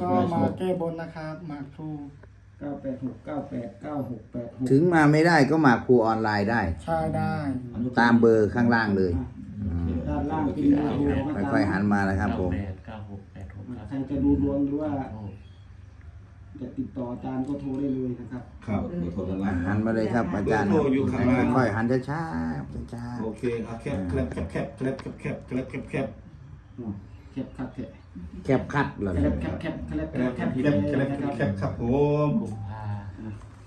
ก็มาแก้บนนะครับหมากพลูเก้าแปดหกเก้าแปดเก้าหกแปดหกถึงมาไม่ได้ก็มาครูออนไลน์ได้ ใช่ได้ตามเบอร์ข้างล่างเลยอืมด้านล่างเป็นดวงนะค่อยๆหันมานะครับผม เก้าแปดเก้าหกแปดหกครับใครจะดูดวงหรือว่าโอ้จะติดต่ออาจารย์ก็โทรได้เลยนะครับครับเบอร์โทรด้านล่างหันมาเลยครับอาจารย์เบอร์โทรอยู่ข้างล่างค่อยๆหันช้าๆช้าโอเคเอาแคบแคบแคบแคบแคบแคบแคบแคบแคบแคบอ๋อแคบคัดแคบๆ แคบคัดเหรอแคบแคบแคบแคบแคแคบบแคแคบบแคบแคบแคบแคบครับผมกุมภา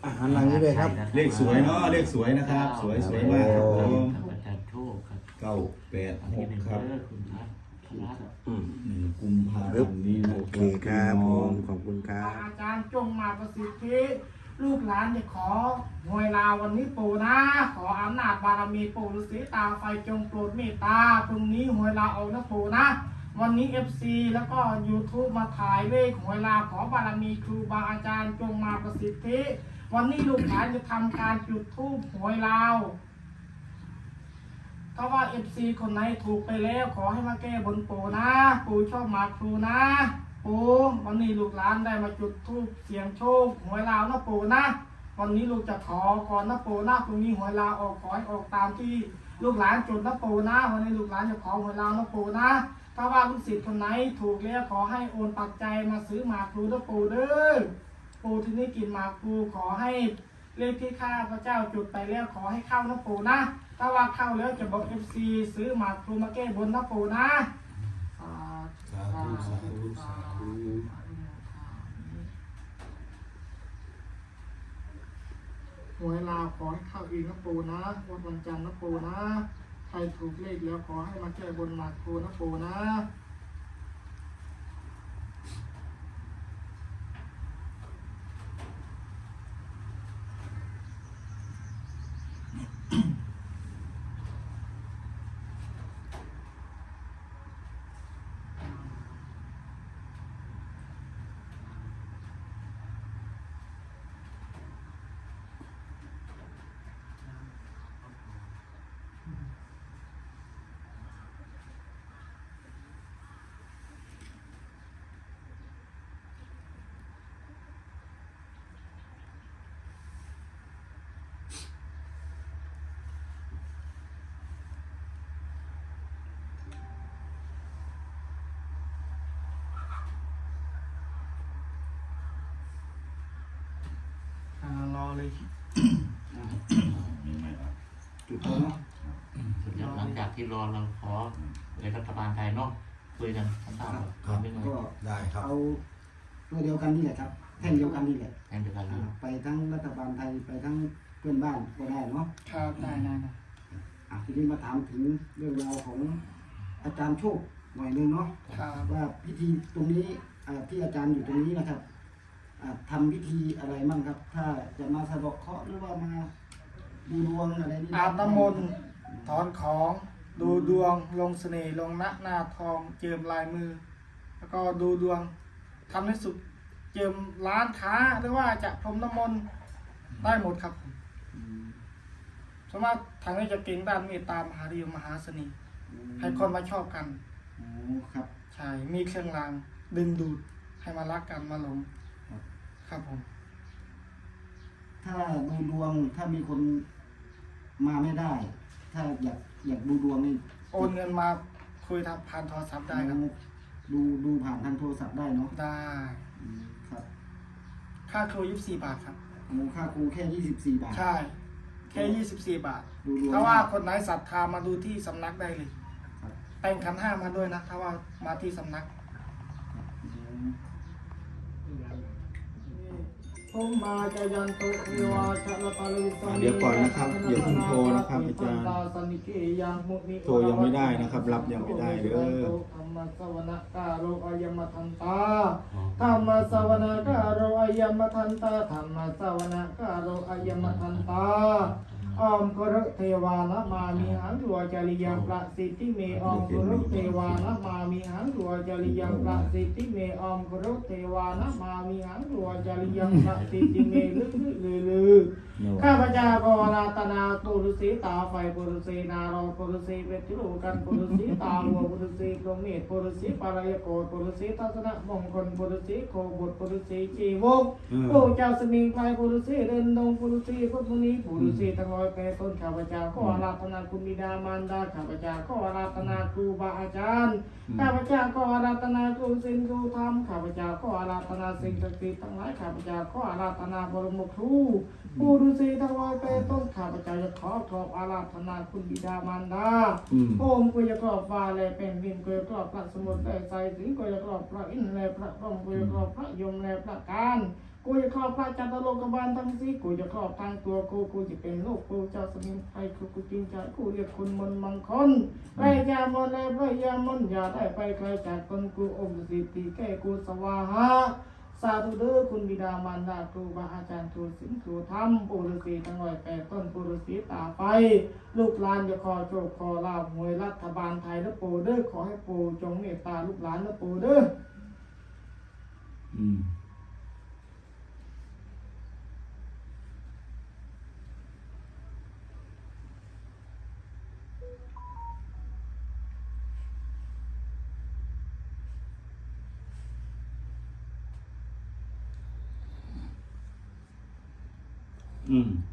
อะหันหลังนี้ด้วยครับ เลขสวยเนาะเลขสวยนะครับ สวยสวยมากครับผมครับอาจารย์โชคครับเก้าแปดอันหนี้กเป็นคเบรับอร์คุณพัฒน์พลัดอืมหนึ่งกุมภาปึ๊บพันธ์นี้นะโอเคครับผมขอบคุณครับอาจารย์จงมาประสิทธิลูกหลานจะขอหวยลาวันนี้ปู่นะ ขออำนาจบารมีปู่ฤาษีตาไฟจงโปรดเมตตาพรุ่งนี้หวยลาออกนะปู่นะ วันนี้ FC แล้วก็ YouTube มาถ่ายเลขหวลาขอบารมีครูบาอาจารย์จงมาประสิทธิ วันนี้ลูกหลานจะทำการจุดธูปหวยลาวถ้าว่า FC คนไหนถูกไปแล้วขอให้มาแก้บนปู่นะ ปู่ชอบมาครูนะ ปู่วันนี้ลูกหลานได้มาจุดธูปเสียงโชคหวยลาวนะปู่นะ วันนี้ลูกจะขอก่อนนะปู่นะพรุ่งนี้หวยลาวออกขอให้ออกตามที่ลูกหลานจุดนะปู่นะ วันนี้ลูกหลานจะขอหวยลาวนะปู่นะ ถ้าว่าลูกศิษย์คนไหนถูกแล้วขอให้โอนปัจจัยมาซื้อหมากพลูนะปู่เด้อปูที่นี่กินหมากพลูขอให้เลขที่ข้าพระเจ้าจุดไปแล้วขอให้เข้านะปูนะถ้าว่าเข้าแล้วจะบอกเอฟซีซื้อหมากพลูมาแก้บนนะปูนะสาธุสาธุสาธุหวยลาวขอให้เข้าอีกนะปูนะวันวันจันทร์นะปูนะ ใครถูกเลขแล้วขอให้มาแก้บนหมากโกนะโกนะ เลยจุดแล้วเนาะสุดยอดหลังจากที่รอเราขอในรัฐบาลไทยเนาะคุยกันทั้งสามคนเป็นไงก็ได้ครับเอาตัวเดียวกันนี่แหละครับแท่งเดียวกันนี่แหละแทนเดียวกันเลอ่ายไปทั้งรัฐบาลไทยไปทั้งเพื่อนบ้านก็ได้เนาะครับได้ได้ได้อะทีนี้มาถามถึงเรื่องราวของอาจารย์โชคหน่อยหนึงเนาะครับว่าพิธีตรงนี้อ่าที่อาจารย์อยู่ตรงนี้นะครับ อ่าทำพิธีอะไรมั่งครับ ถ้าจะมาสะเดอกเคราะห์หรือว่ามาดูดวงอะไรนี่อาบน้ำมนต์ถอนของดูดวงลงเสน่ห์ลงหน้าหน้าทองเจิมลายมือ แล้วก็ดูดวงทำให้สุดเจิมร้านค้าหรือว่าจะพรมน้ำมนต์ได้หมดครับอืมสมมติทางนี้จะเก่งด้านเมตตามหาริยมหาเสน่ห์ให้คนมาชอบกันโอ้ครับใช่มีเครื่องรางดึงดูดให้มารักกันมาหลง ครับครับผม ถ้าดูดวงถ้ามีคนมาไม่ได้ ถ้าอยากอยากดูดวงนี่โอนเงินมาคุยทางผ่านโทรศัพท์ได้ครับ ดูดูผ่านทางโทรศัพท์ได้เนาะได้อืมครับค่าครูยี่สิบสี่บาทครับโอ้ค่าครูแค่ยี่สิบสี่บาท ใช่ แค่ยี่สิบสี่บาท ดูดวงถ้าว่าคนไหนศรัทธามาดูที่สำนักได้เลยครับ แต่งขันห้ามาด้วยนะ ถ้าว่ามาที่สำนัก อืม ผมมาจะยันตุ เทวาชะละปาลิสันเดี๋ยวก่อนนะครับอย่าเพิ่งโทรนะครับอาจารย์โทรยังไม่ได้นะครับ รับยังไม่ได้เด้อธรรมสวนะกาโรอายมทันตาธรรมสวนะกาโรอายมทันตาธรรมสวนะกาโรอายมทันตา ออมกรุเทวานะมามิหังตัวจริยังประสิทธิเมออมกรุเทวานะมามิหังตัวจริยังประสิทธิเมออมกรุเทวานะมามิหังตัวจริยังประสิทธิเมลึกลือลือข้าพเจ้าขอรัตนาปุรุสีตาไฟปุรุสีนารอปุรุสีเวทิโลกันปุรุสีตาหัวปุรุสีพรมเมธปุรุสีปารายโกปุรุสีทัศนะมงคลปุรุสีโคบุตรปุรุสีจีวกโอเจ้าสมิงไพรปุรุสีเดินดงปุรุสีพุทธมุนีปุรุสีทั้งร้อยแปดต้นข้าพเจ้าขอรัตนาคุณบิดามารดาข้าพเจ้าขอรัตนาครูบาอาจารย์ข้าพเจ้าขอรัตนาครูสิงครูธรรมข้าพเจ้าขอรัตนาสิ่งศักดิ์สิทธิ์ทั้งหลายข้าพเจ้าขอรัตนาบรมครูผู้ฤาษีทั้งร้อยแปดต้นข้าพเจ้าจะขอขอบอาราธนาคุณบิดามารดาอืมโอมกุยกรอบฟ้าและเป็นดินกุยกรอบพระสมุทรและใสสิงกุยกรอบพระอินทร์และพระพรหมกุยกรอบพระยมและพระการ กูจะครอบพระจันทโลกบาลทั้งสี่กูจะครอบทางตัวกูกูจะเป็นลูกกูเจ้าสมิงไทยกูกูจริงใจกูเรียกคุณมนมังคลไรยามนและพระยามนอย่าได้ไปไกลจากตนกูอมสิทธิแก่กูสวาหาสาธุเด้อคุณบิดามารดาครูบาอาจารย์ครูศิลป์ครูธรรมปุรุษีทั้งร้อยแปดต้นปุรุษีตาไฟลูกหลานจะขอโชคขอลาภหวยรัฐบาลไทยและปูเด้อขอให้ปูจงเมตตาลูกหลานและปูเด้ออืม 嗯。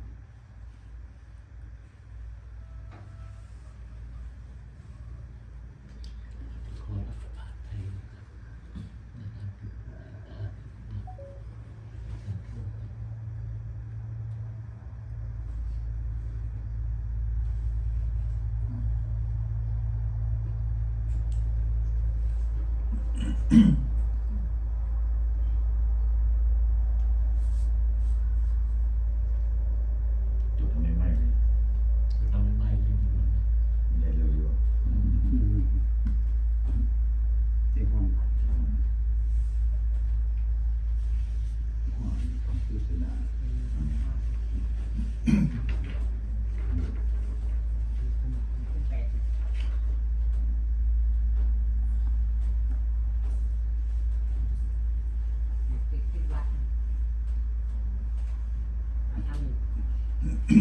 นะ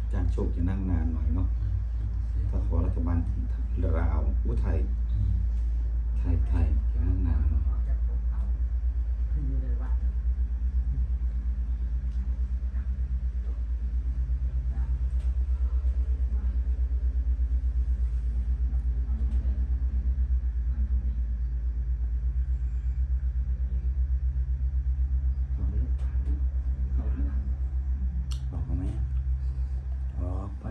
อาจารย์โชคจะนั่งนานหน่อยเนาะถ้าขอรัฐบาลลาวอุทัยไทยไทยจะนั่งนานเนาะ ออกมาไหมออกไป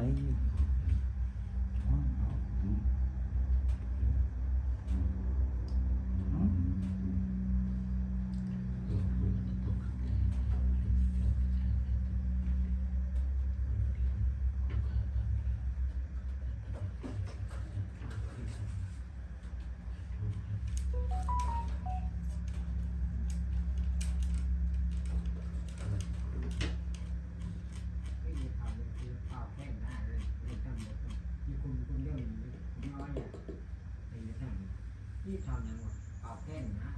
ที่ทำอย่างว่าเป่าแค่นนะ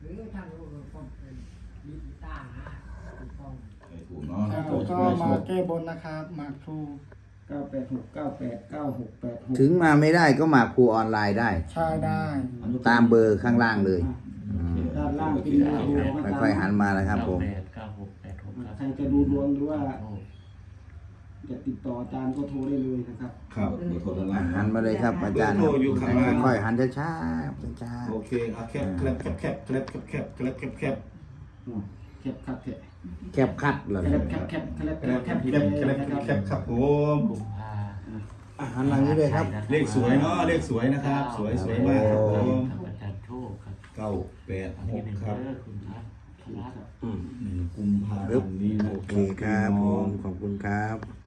หรือทำรูปผมเป็นลิต้านะถูกต้องไอ้ถูกเนาะครับโอ้ก็ช่วยโชมาคแก้บนนะครับมาครูเก้าแปดหกเก้าแปดเก้าหกแปดหกถึงมาไม่ได้ก็มาครูออนไลน์ได้ ใช่ได้ ตามเบอร์ข้างล่างเลยอืมด้านล่างเป็นดาวดวงนะค่อยๆหันมานะครับผม เก้าแปดเก้าหกแปดหกครับใครจะดูดวงหรือว่าโอ้ จะติดต่ออาจารย์ก็โทรได้เลยนะครับ ครับเบอร์โทรด้านล่างหันมาเลยครับอาจารย์เบอร์โทรอยู่ข้างล่าง ค่อยๆหันช้าๆช้าโอเคเอาแคบแคบแคบแคบแคบแคบแคบแคบแคบอืมแคบครับแคบๆแคบคัดเหรอแคบแคบแคบแคบแคบแคแคบบแคแคบบแคบนะแคครับบครับผมกุมภาอะหันหลังนี้ด้วยครับ เลขสวยเนาะเลขสวยนะครับ สวยสวยมากครับผมครับอาจารย์โชคครับเก้าแปดอันหนี้กหนึ่งครับเด้อคุณครับครับอืม หนึ่งกุมภาพันธ์นี้นะโอเคครับผมขอบคุณครับ